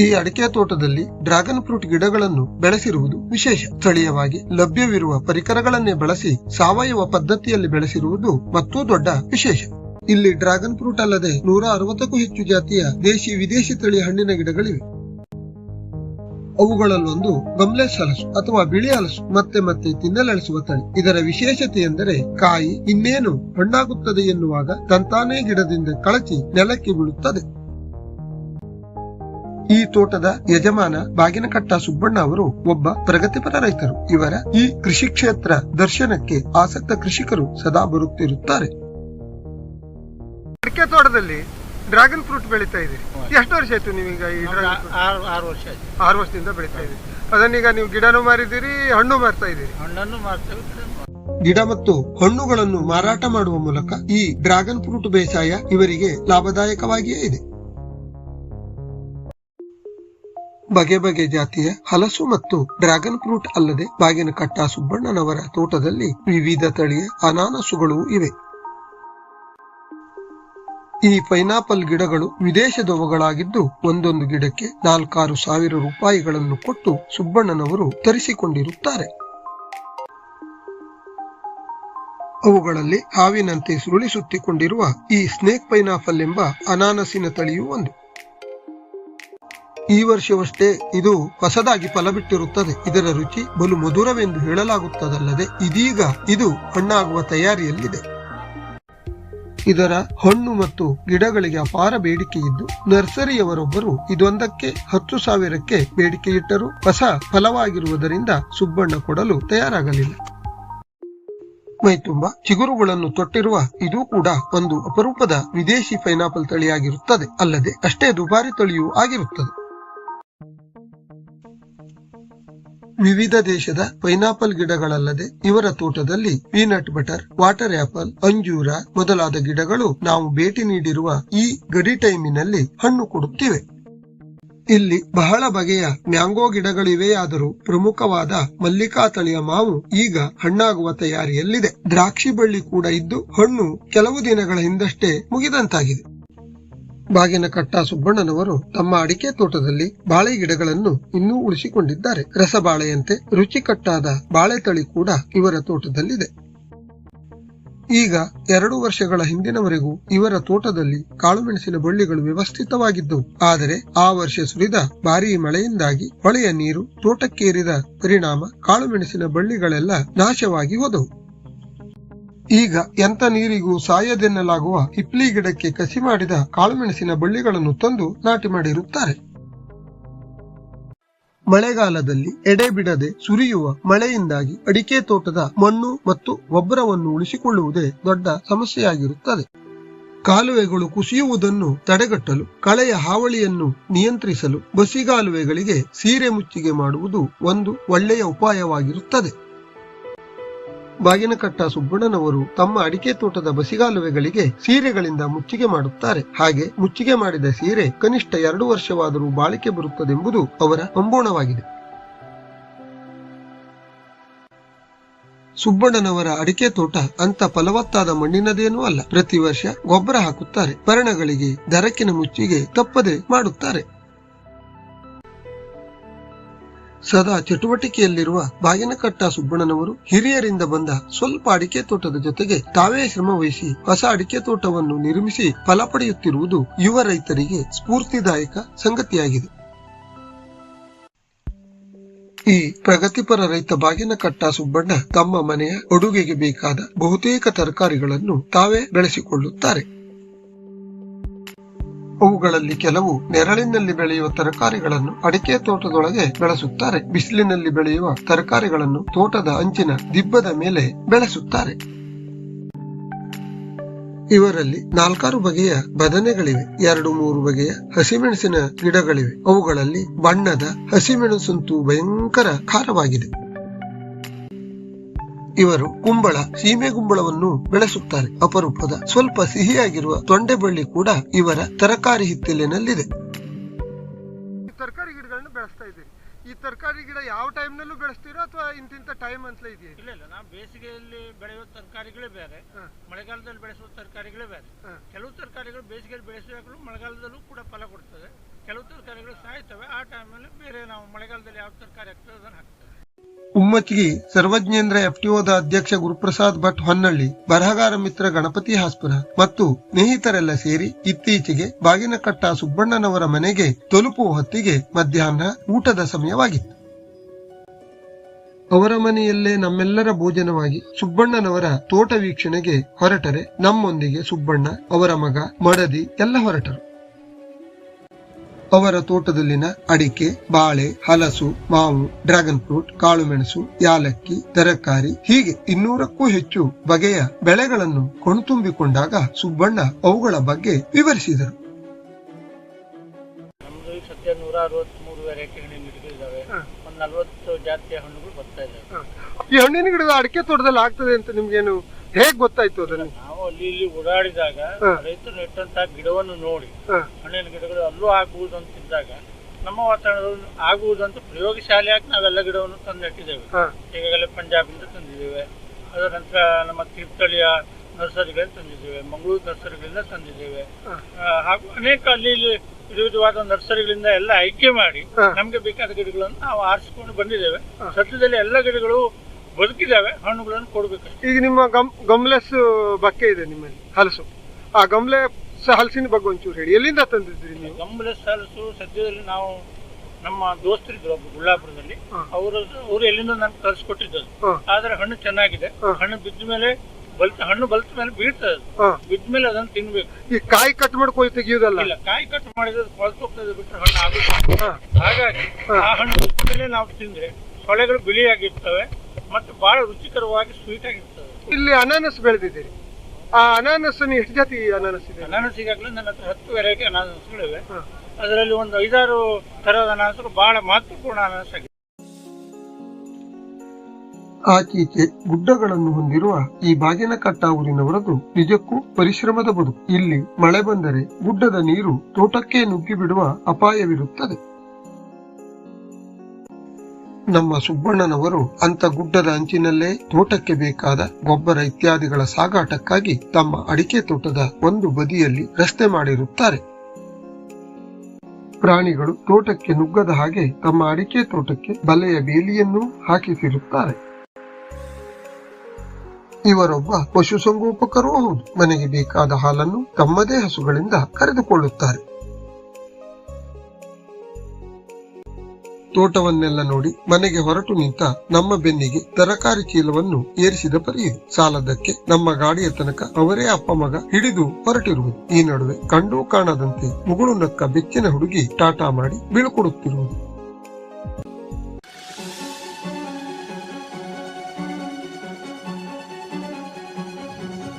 ಈ ಅಡಿಕೆ ತೋಟದಲ್ಲಿ ಡ್ರಾಗನ್ ಫ್ರೂಟ್ ಗಿಡಗಳನ್ನು ಬೆಳೆಸಿರುವುದು ವಿಶೇಷ. ಸ್ಥಳೀಯವಾಗಿ ಲಭ್ಯವಿರುವ ಪರಿಕರಗಳನ್ನೇ ಬಳಸಿ ಸಾವಯವ ಪದ್ಧತಿಯಲ್ಲಿ ಬೆಳೆಸಿರುವುದು ಮತ್ತೂ ದೊಡ್ಡ ವಿಶೇಷ. ಇಲ್ಲಿ ಡ್ರಾಗನ್ ಫ್ರೂಟ್ ಅಲ್ಲದೆ ನೂರ ಅರವತ್ತಕ್ಕೂ ಹೆಚ್ಚು ಜಾತಿಯ ದೇಶಿ ವಿದೇಶಿ ತಳಿಯ ಹಣ್ಣಿನ ಗಿಡಗಳಿವೆ. ಅವುಗಳಲ್ಲೊಂದು ಗಮ್ಲೆ ಹಲಸು ಅಥವಾ ಬಿಳಿ ಹಲಸು, ಮತ್ತೆ ಮತ್ತೆ ತಿನ್ನಲಳಿಸುವ ತಳಿ. ಇದರ ವಿಶೇಷತೆ ಎಂದರೆ ಕಾಯಿ ಇನ್ನೇನು ಹಣ್ಣಾಗುತ್ತದೆ ಎನ್ನುವಾಗ ತಂತಾನೇ ಗಿಡದಿಂದ ಕಳಚಿ ನೆಲಕ್ಕೆ ಬೀಳುತ್ತದೆ. ಈ ತೋಟದ ಯಜಮಾನ ಬಾಗಿನಕಟ್ಟ ಸುಬ್ಬಣ್ಣ ಅವರು ಒಬ್ಬ ಪ್ರಗತಿಪರ ರೈತರು. ಇವರ ಈ ಕೃಷಿ ಕ್ಷೇತ್ರ ದರ್ಶನಕ್ಕೆ ಆಸಕ್ತ ಕೃಷಿಕರು ಸದಾ ಬರುತ್ತಿರುತ್ತಾರೆ. ಅಡಿಕೆ ತೋಟದಲ್ಲಿ ಡ್ರ್ಯಾಗನ್ ಫ್ರೂಟ್ ಬೆಳೀತಾ ಇದೆ. ಎಷ್ಟು ವರ್ಷ ಆಯ್ತು ನೀವೀಗ ಈ ಆರು ವರ್ಷ ಆಯ್ತು. ಆರು ವರ್ಷದಿಂದ ಬೆಳೀತಾ ಇದೆ. ಅದನ್ನೀಗ ನೀವು ಗಿಡನೂ ಮಾರಿದ್ದೀರಿ ಹಣ್ಣು ಮಾರ್ತಾ ಇದ್ದೀರಿ. ಹಣ್ಣನ್ನು ಮಾರ್ತೇವೆ ಗಿಡ ಮತ್ತು ಹಣ್ಣುಗಳನ್ನು ಮಾರಾಟ ಮಾಡುವ ಮೂಲಕ ಈ ಡ್ರ್ಯಾಗನ್ ಫ್ರೂಟ್ ಬೇಸಾಯ ಇವರಿಗೆ ಲಾಭದಾಯಕವಾಗಿಯೇ ಇದೆ. ಬಗೆ ಬಗೆ ಜಾತಿಯ ಹಲಸು ಮತ್ತು ಡ್ರ್ಯಾಗನ್ ಫ್ರೂಟ್ ಅಲ್ಲದೆ ಬಾಗಿನಕಟ್ಟ ಸುಬ್ಬಣ್ಣನವರ ತೋಟದಲ್ಲಿ ವಿವಿಧ ತಳಿಯ ಅನಾನಸುಗಳು ಇವೆ. ಈ ಪೈನಾಪಲ್ ಗಿಡಗಳು ವಿದೇಶದವುಗಳಾಗಿದ್ದು ಒಂದೊಂದು ಗಿಡಕ್ಕೆ ನಾಲ್ಕಾರು ಸಾವಿರ ರೂಪಾಯಿಗಳನ್ನು ಕೊಟ್ಟು ಸುಬ್ಬಣ್ಣನವರು ತರಿಸಿಕೊಂಡಿರುತ್ತಾರೆ. ಅವುಗಳಲ್ಲಿ ಹಾವಿನಂತೆ ಸುರುಳಿ ಸುತ್ತಿಕೊಂಡಿರುವ ಈ ಸ್ನೇಕ್ ಪೈನಾಪಲ್ ಎಂಬ ಅನಾನಸಿನ ತಳಿಯೂ ಒಂದು. ಈ ವರ್ಷವಷ್ಟೇ ಇದು ಹೊಸದಾಗಿ ಫಲ ಬಿಟ್ಟಿರುತ್ತದೆ ಇದರ ರುಚಿ ಬಲು ಮಧುರವೆಂದು ಹೇಳಲಾಗುತ್ತದಲ್ಲದೆ ಇದೀಗ ಇದು ಹಣ್ಣಾಗುವ ತಯಾರಿಯಲ್ಲಿದೆ. ಇದರ ಹಣ್ಣು ಮತ್ತು ಗಿಡಗಳಿಗೆ ಅಪಾರ ಬೇಡಿಕೆ ಇದ್ದು ನರ್ಸರಿಯವರೊಬ್ಬರು ಇದೊಂದಕ್ಕೆ ಹತ್ತು ಸಾವಿರಕ್ಕೆ ಬೇಡಿಕೆ ಇಟ್ಟರು ಹೊಸ ಫಲವಾಗಿರುವುದರಿಂದ ಸುಬ್ಬಣ್ಣ ಕೊಡಲು ತಯಾರಾಗಲಿಲ್ಲ. ಮೈತುಂಬ ಚಿಗುರುಗಳನ್ನು ತೊಟ್ಟಿರುವ ಇದು ಕೂಡ ಒಂದು ಅಪರೂಪದ ವಿದೇಶಿ ಪೈನಾಪಲ್ ತಳಿಯಾಗಿರುತ್ತದೆ. ಅಲ್ಲದೆ ಅಷ್ಟೇ ದುಬಾರಿ ತಳಿಯೂ ಆಗಿರುತ್ತದೆ. ವಿವಿಧ ದೇಶದ ಪೈನಾಪಲ್ ಗಿಡಗಳಲ್ಲದೆ ಇವರ ತೋಟದಲ್ಲಿ ಪೀನಟ್ ಬಟರ್, ವಾಟರ್ ಆಪಲ್, ಅಂಜೂರ ಮೊದಲಾದ ಗಿಡಗಳು ನಾವು ಭೇಟಿ ನೀಡಿರುವ ಈ ಗಡಿ ಟೈಮಿನಲ್ಲಿ ಹಣ್ಣು ಕೊಡುತ್ತಿವೆ. ಇಲ್ಲಿ ಬಹಳ ಬಗೆಯ ಮ್ಯಾಂಗೋ ಗಿಡಗಳಿವೆಯಾದರೂ ಪ್ರಮುಖವಾದ ಮಲ್ಲಿಕಾ ತಳಿಯ ಮಾವು ಈಗ ಹಣ್ಣಾಗುವ ತಯಾರಿಯಲ್ಲಿದೆ. ದ್ರಾಕ್ಷಿ ಬಳ್ಳಿ ಕೂಡ ಇದ್ದು ಹಣ್ಣು ಕೆಲವು ದಿನಗಳ ಹಿಂದಷ್ಟೇ ಮುಗಿದಂತಾಗಿದೆ. ಬಾಗಿನಕಟ್ಟ ಸುಬ್ಬಣ್ಣನವರು ತಮ್ಮ ಅಡಿಕೆ ತೋಟದಲ್ಲಿ ಬಾಳೆ ಗಿಡಗಳನ್ನು ಇನ್ನೂ ಉಳಿಸಿಕೊಂಡಿದ್ದಾರೆ. ರಸಬಾಳೆಯಂತೆ ರುಚಿಕಟ್ಟಾದ ಬಾಳೆ ತಳಿ ಕೂಡ ಇವರ ತೋಟದಲ್ಲಿದೆ. ಈಗ ಎರಡು ವರ್ಷಗಳ ಹಿಂದಿನವರೆಗೂ ಇವರ ತೋಟದಲ್ಲಿ ಕಾಳುಮೆಣಸಿನ ಬಳ್ಳಿಗಳು ವ್ಯವಸ್ಥಿತವಾಗಿದ್ದವು. ಆದರೆ ಆ ವರ್ಷ ಸುರಿದ ಭಾರೀ ಮಳೆಯಿಂದಾಗಿ ಹೊಳೆಯ ನೀರು ತೋಟಕ್ಕೇರಿದ ಪರಿಣಾಮ ಕಾಳುಮೆಣಸಿನ ಬಳ್ಳಿಗಳೆಲ್ಲ ನಾಶವಾಗಿ ಹೋದವು. ಈಗ ಎಂತ ನೀರಿಗೂ ಸಾಯದೆನ್ನಲಾಗುವ ಹಿಪ್ಲಿ ಗಿಡಕ್ಕೆ ಕಸಿ ಮಾಡಿದ ಕಾಳುಮೆಣಸಿನ ಬಳ್ಳಿಗಳನ್ನು ತಂದು ನಾಟಿ ಮಾಡಿರುತ್ತಾರೆ. ಮಳೆಗಾಲದಲ್ಲಿ ಎಡೆಬಿಡದೆ ಸುರಿಯುವ ಮಳೆಯಿಂದಾಗಿ ಅಡಿಕೆ ತೋಟದ ಮಣ್ಣು ಮತ್ತು ಗೊಬ್ಬರವನ್ನು ಉಳಿಸಿಕೊಳ್ಳುವುದೇ ದೊಡ್ಡ ಸಮಸ್ಯೆಯಾಗಿರುತ್ತದೆ. ಕಾಲುವೆಗಳು ಕುಸಿಯುವುದನ್ನು ತಡೆಗಟ್ಟಲು, ಕಳೆಯ ಹಾವಳಿಯನ್ನು ನಿಯಂತ್ರಿಸಲು ಬಸಿಗಾಲುವೆಗಳಿಗೆ ಸೀರೆ ಮುಚ್ಚಿಗೆ ಮಾಡುವುದು ಒಂದು ಒಳ್ಳೆಯ ಉಪಾಯವಾಗಿರುತ್ತದೆ. ಬಾಗಿನಕಟ್ಟ ಸುಬ್ಬಣ್ಣನವರು ತಮ್ಮ ಅಡಿಕೆ ತೋಟದ ಬಸಿಗಾಲುವೆಗಳಿಗೆ ಸೀರೆಗಳಿಂದ ಮುಚ್ಚಿಗೆ ಮಾಡುತ್ತಾರೆ. ಹಾಗೆ ಮುಚ್ಚಿಗೆ ಮಾಡಿದ ಸೀರೆ ಕನಿಷ್ಠ ಎರಡು ವರ್ಷವಾದರೂ ಬಾಳಿಕೆ ಬರುತ್ತದೆಂಬುದು ಅವರ ಅಂಬೋಣವಾಗಿದೆ ಸುಬ್ಬಣ್ಣನವರ ಅಡಿಕೆ ತೋಟ ಅಂತ ಫಲವತ್ತಾದ ಮಣ್ಣಿನದೇನೂ ಅಲ್ಲ. ಪ್ರತಿ ವರ್ಷ ಗೊಬ್ಬರ ಹಾಕುತ್ತಾರೆ. ಪರಣಗಳಿಗೆ ದರಕಿನ ಮುಚ್ಚಿಗೆ ತಪ್ಪದೆ ಮಾಡುತ್ತಾರೆ. ಸದಾ ಚಟುವಟಿಕೆಯಲ್ಲಿರುವ ಬಾಗಿನಕಟ್ಟ ಸುಬ್ಬಣ್ಣನವರು ಹಿರಿಯರಿಂದ ಬಂದ ಸ್ವಲ್ಪ ಅಡಿಕೆ ತೋಟದ ಜೊತೆಗೆ ತಾವೇ ಶ್ರಮ ವಹಿಸಿ ಹೊಸ ಅಡಿಕೆ ತೋಟವನ್ನು ನಿರ್ಮಿಸಿ ಫಲ ಪಡೆಯುತ್ತಿರುವುದು ಯುವ ರೈತರಿಗೆ ಸ್ಫೂರ್ತಿದಾಯಕ ಸಂಗತಿಯಾಗಿದೆ. ಈ ಪ್ರಗತಿಪರ ರೈತ ಬಾಗಿನಕಟ್ಟ ಸುಬ್ಬಣ್ಣ ತಮ್ಮ ಮನೆಯ ಅಡುಗೆಗೆ ಬೇಕಾದ ಬಹುತೇಕ ತರಕಾರಿಗಳನ್ನು ತಾವೇ ಬೆಳೆಸಿಕೊಳ್ಳುತ್ತಾರೆ. ಅವುಗಳಲ್ಲಿ ಕೆಲವು ನೆರಳಿನಲ್ಲಿ ಬೆಳೆಯುವ ತರಕಾರಿಗಳನ್ನು ಅಡಿಕೆ ತೋಟದೊಳಗೆ ಬೆಳೆಸುತ್ತಾರೆ. ಬಿಸಿಲಿನಲ್ಲಿ ಬೆಳೆಯುವ ತರಕಾರಿಗಳನ್ನು ತೋಟದ ಅಂಚಿನ ದಿಬ್ಬದ ಮೇಲೆ ಬೆಳೆಸುತ್ತಾರೆ. ಇವರಲ್ಲಿ ನಾಲ್ಕಾರು ಬಗೆಯ ಬದನೆಗಳಿವೆ. ಎರಡು, ಮೂರು ಬಗೆಯ ಹಸಿಮೆಣಸಿನ ಗಿಡಗಳಿವೆ. ಅವುಗಳಲ್ಲಿ ಬಣ್ಣದ ಹಸಿಮೆಣಸಂತೂ ಭಯಂಕರ ಖಾರವಾಗಿದೆ. ಇವರು ಕುಂಬಳ ಸೀಮೆ ಕುಂಬಳವನ್ನು ಬೆಳೆಸುತ್ತಾರೆ. ಅಪರೂಪದ ಸ್ವಲ್ಪ ಸಿಹಿಯಾಗಿರುವ ತೊಂಡೆ ಬಳ್ಳಿ ಕೂಡ ಇವರ ತರಕಾರಿ ಹಿತ್ತಲಿನಲ್ಲಿದೆ ತರಕಾರಿ ಗಿಡಗಳನ್ನು ಬೆಳೆಸ್ತಾ ಇದ್ದೀವಿ ಈ ತರಕಾರಿ ಗಿಡ ಯಾವ ಟೈಮ್ ನಲ್ಲೂ ಬೆಳೆಸ್ತೀರಾ ಅಥವಾ ಇಂತಿಂತ ಟೈಮ್ ಅಂತಲೇ ಇದೆಯಾ? ಇಲ್ಲ ಇಲ್ಲ. ನಾವು ಬೇಸಿಗೆಯಲ್ಲಿ ಬೆಳೆಯುವ ತರಕಾರಿಗಳೇ ಬೇರೆ. ಮಳೆಗಾಲದಲ್ಲಿ ಬೆಳೆಸುವ ತರಕಾರಿಗಳೇ ಬೇರೆ. ಹ. ಕೆಲವು ತರಕಾರಿಗಳು ಬೇಸಿಗೆಯಲ್ಲಿ ಬೆಳೆಸಿದಾಗಲೂ ಮಳೆಗಾಲದಲ್ಲೂ ಕೂಡ ಫಲ ಕೊಡ್ತದೆ. ಕೆಲವು ತರಕಾರಿಗಳು ಸಾಯ್ತವೆ. ಆ ಟೈಮಲ್ಲಿ ಬೇರೆ ನಾವು ಮಳೆಗಾಲದಲ್ಲಿ ಯಾವ ತರಕಾರಿ ಆಗ್ತದೆ ಅದನ್ನು ಹಾಕ್ತೇವೆ. ಉಮ್ಮಚ್ಗಿ ಸರ್ವಜ್ಞೇಂದ್ರ ಎಫ್ಟಿಒದ ಅಧ್ಯಕ್ಷ ಗುರುಪ್ರಸಾದ್ ಭಟ್ ಹೊನ್ನಳ್ಳಿ, ಬರಹಗಾರ ಮಿತ್ರ ಗಣಪತಿ ಹಾಸ್ಪುರ ಮತ್ತು ಸ್ನೇಹಿತರೆಲ್ಲ ಸೇರಿ ಇತ್ತೀಚೆಗೆ ಬಾಗಿನಕಟ್ಟ ಸುಬ್ಬಣ್ಣನವರ ಮನೆಗೆ ತಲುಪುವ ಹೊತ್ತಿಗೆ ಮಧ್ಯಾಹ್ನ ಊಟದ ಸಮಯವಾಗಿತ್ತು. ಅವರ ಮನೆಯಲ್ಲೇ ನಮ್ಮೆಲ್ಲರ ಭೋಜನವಾಗಿ ಸುಬ್ಬಣ್ಣನವರ ತೋಟ ವೀಕ್ಷಣೆಗೆ ಹೊರಟರೆ ನಮ್ಮೊಂದಿಗೆ ಸುಬ್ಬಣ್ಣ, ಅವರ ಮಗ, ಮಡದಿ ಎಲ್ಲ ಹೊರಟರು. ಅವರ ತೋಟದಲ್ಲಿನ ಅಡಿಕೆ ಬಾಳೆ ಹಲಸು ಮಾವು ಡ್ರ್ಯಾಗನ್ ಫ್ರೂಟ್ ಕಾಳುಮೆಣಸು ಯಾಲಕ್ಕಿ ತರಕಾರಿ ಹೀಗೆ ಇನ್ನೂರಕ್ಕೂ ಹೆಚ್ಚು ಬಗೆಯ ಬೆಳೆಗಳನ್ನು ಕಣ್ತುಂಬಿಕೊಂಡಾಗ ಸುಬ್ಬಣ್ಣ ಅವುಗಳ ಬಗ್ಗೆ ವಿವರಿಸಿದರು. ನಮ್ದು ಈಗ ಸದ್ಯ ನೂರ ಅರವತ್ಮೂರು ವೆರೈಟಿ ಹಣ್ಣಿನ ಗಿಡಗಳಿದ್ದಾವೆ ಒಂದು ನಲವತ್ತು ಜಾತಿಯ ಹಣ್ಣುಗಳು ಬರ್ತಾ ಇದ್ದಾವೆ ಈ ಹಣ್ಣಿನ ಗಿಡದ ಅಡಿಕೆ ತೋಟದಲ್ಲಿ ಆಗ್ತದೆ ಅಂತ ನಿಮ್ಗೇನು ಹೇಗ್ ಗೊತ್ತಾಯ್ತು ಅದನ್ನು? ಅಲ್ಲಿ ಇಲ್ಲಿ ಓಡಾಡಿದಾಗ. ರೈತರು ನೆಟ್ಟಂತ ಗಿಡವನ್ನು ನೋಡಿ ಹಣ್ಣಿನ ಗಿಡಗಳು ಅಲ್ಲೂ ಆಗಬಹುದು ಅಂತಿದ್ದಾಗ ನಮ್ಮ ವಾತಾವರಣದಲ್ಲಿ ಆಗುವುದಂತ ಪ್ರಯೋಗಶಾಲೆಯಾಗಿ ನಾವೆಲ್ಲ ಗಿಡವನ್ನು ತಂದು ನೆಟ್ಟಿದ್ದೇವೆ ಈಗಾಗಲೇ ಪಂಜಾಬಿಂದ ತಂದಿದ್ದೇವೆ. ಅದರ ನಂತರ ನಮ್ಮ ತೀರ್ಥಳಿಯ ನರ್ಸರಿಗಳಿಂದ ತಂದಿದ್ದೇವೆ. ಮಂಗಳೂರು ನರ್ಸರಿಗಳಿಂದ ತಂದಿದ್ದೇವೆ. ಹಾಗೂ ಅನೇಕ ಅಲ್ಲಿ ಇಲ್ಲಿ ವಿಧ ವಿಧವಾದ ನರ್ಸರಿಗಳಿಂದ ಎಲ್ಲ ಆಯ್ಕೆ ಮಾಡಿ. ನಮ್ಗೆ ಬೇಕಾದ ಗಿಡಗಳನ್ನು ನಾವು ಆರಿಸಿಕೊಂಡು ಬಂದಿದ್ದೇವೆ. ಸದ್ಯದಲ್ಲಿ ಎಲ್ಲ ಗಿಡಗಳು ಬದುಕಿದ್ದಾವೆ ಹಣ್ಣುಗಳನ್ನು ಕೊಡ್ಬೇಕು ಈಗ ನಿಮ್ಮ ಗಮ್ ಗಮ್ಲೆಸ್ ಬಕ್ಕೆ ಇದೆ ನಿಮ್ಮಲ್ಲಿ ಹಲಸು. ಆ ಗಮ್ಲೆ ಹಲಸಿನ ಬಗ್ಗೆ ಒಂಚೂರು ಹೇಳಿ. ಎಲ್ಲಿಂದ ತಂದಿದ್ರಿ ನೀವು? ಗಮ್ಲೆಸ್ ಹಲಸು ಸದ್ಯದಲ್ಲಿ ನಾವು ನಮ್ಮ ದೋಸ್ತರಿದ್ರು ಒಬ್ಬ ಗುಳ್ಳಾಪುರದಲ್ಲಿ. ಅವರು ಅವರು ಎಲ್ಲಿಂದ ನನ್ಗೆ ತರಿಸ್ಕೊಟ್ಟಿದ್ದು. ಆದ್ರೆ ಹಣ್ಣು ಚೆನ್ನಾಗಿದೆ. ಹಣ್ಣು ಬಿದ್ದ ಮೇಲೆ ಬಲ್ತ ಹಣ್ಣು ಬಲ್ತ ಮೇಲೆ ಬೀಳ್ತದೆ. ಬಿದ್ದ ಮೇಲೆ ಅದನ್ನು ತಿನ್ಬೇಕು. ಈ ಕಾಯಿ ಕಟ್ ಮಾಡಿ ಕೊಯ್ ತೆಗಿಯೋದಲ್ಲ? ಇಲ್ಲ ಕಾಯಿ ಕಟ್ ಮಾಡಿದ್ರೆ ಕೊಳ್ತೋಗ್ತದೆ ಬಿಟ್ಟರೆ ಹಣ್ಣು ಆಗುತ್ತೆ. ಹಾಗಾಗಿ ಆ ಹಣ್ಣು ಬಿದ್ದ ಮೇಲೆ ನಾವು ತಿಂದ್ರೆ ಸೊಳೆಗಳು ಬಿಳಿಯಾಗಿರ್ತವೆ. ಮತ್ತು ಬಹಳ ರುಚಿಕರವಾಗಿ ಸ್ವೀಟ್ ಆಗಿರ್ತದೆ ಇಲ್ಲಿ ಅನಾನಸ್ ಬೆಳೆದಿದ್ದೀರಿ. ಆ ಅನಾನಸ್ ಎಷ್ಟು ಜಾತಿ ಅನಾನಸ್ ಇದೆ? ಅನಾನಸ್ ಈಗಾಗಲೇ ನನ್ನ ಹತ್ರ ಹತ್ತು ವೆರೈಟಿ ಅನಾನಸ್ಗಳಿವೆ. ಅದರಲ್ಲಿ ಒಂದು ಐದಾರು ತರಹದ ಅನಾನಸ್ಗಳು ಬಹಳ ಮಹತ್ವಪೂರ್ಣ ಅನಾನಸ್ ಆಗಿದೆ. ಆಚೀಚೆ ಗುಡ್ಡಗಳನ್ನು ಹೊಂದಿರುವ ಈ ಬಾಗಿನಕಟ್ಟ ಊರಿನವರದು ನಿಜಕ್ಕೂ ಪರಿಶ್ರಮದ ಬದುಕು. ಇಲ್ಲಿ ಮಳೆ ಬಂದರೆ ಗುಡ್ಡದ ನೀರು ತೋಟಕ್ಕೆ ನುಗ್ಗಿ ಬಿಡುವ ಅಪಾಯವಿರುತ್ತದೆ. ನಮ್ಮ ಸುಬ್ಬಣ್ಣನವರು ಅಂತ ಗುಡ್ಡದ ಅಂಚಿನಲ್ಲೇ ತೋಟಕ್ಕೆ ಬೇಕಾದ ಗೊಬ್ಬರ ಇತ್ಯಾದಿಗಳ ಸಾಗಾಟಕ್ಕಾಗಿ ತಮ್ಮ ಅಡಿಕೆ ತೋಟದ ಒಂದು ಬದಿಯಲ್ಲಿ ರಸ್ತೆ ಮಾಡಿರುತ್ತಾರೆ. ಪ್ರಾಣಿಗಳು ತೋಟಕ್ಕೆ ನುಗ್ಗದ ಹಾಗೆ ತಮ್ಮ ಅಡಿಕೆ ತೋಟಕ್ಕೆ ಬಲೆಯ ಬೇಲಿಯನ್ನೂ ಹಾಕಿಸಿರುತ್ತಾರೆ. ಇವರೊಬ್ಬ ಪಶುಸಂಗೋಪಕರೂ ಹೌದು, ಮನೆಗೆ ಬೇಕಾದ ಹಾಲನ್ನು ತಮ್ಮದೇ ಹಸುಗಳಿಂದ ಕರೆದುಕೊಳ್ಳುತ್ತಾರೆ. ತೋಟವನ್ನೆಲ್ಲ ನೋಡಿ ಮನೆಗೆ ಹೊರಟು ನಿಂತ ನಮ್ಮ ಬೆನ್ನಿಗೆ ತರಕಾರಿ ಚೀಲವನ್ನು ಏರಿಸಿದ ಪರಿಯಿದೆ ಸಾಲದಕ್ಕೆ ನಮ್ಮ ಗಾಡಿಯ ತನಕ ಅವರೇ ಅಪ್ಪ ಮಗ ಹಿಡಿದು ಹೊರಟಿರುವುದು. ಈ ನಡುವೆ ಕಂಡು ಕಾಣದಂತೆ ಮುಗುಳು ನಕ್ಕ ಬೆಚ್ಚಿನ ಹುಡುಗಿ ಟಾಟಾ ಮಾಡಿ ಬೀಳ್ಕೊಡುತ್ತಿರುವುದು.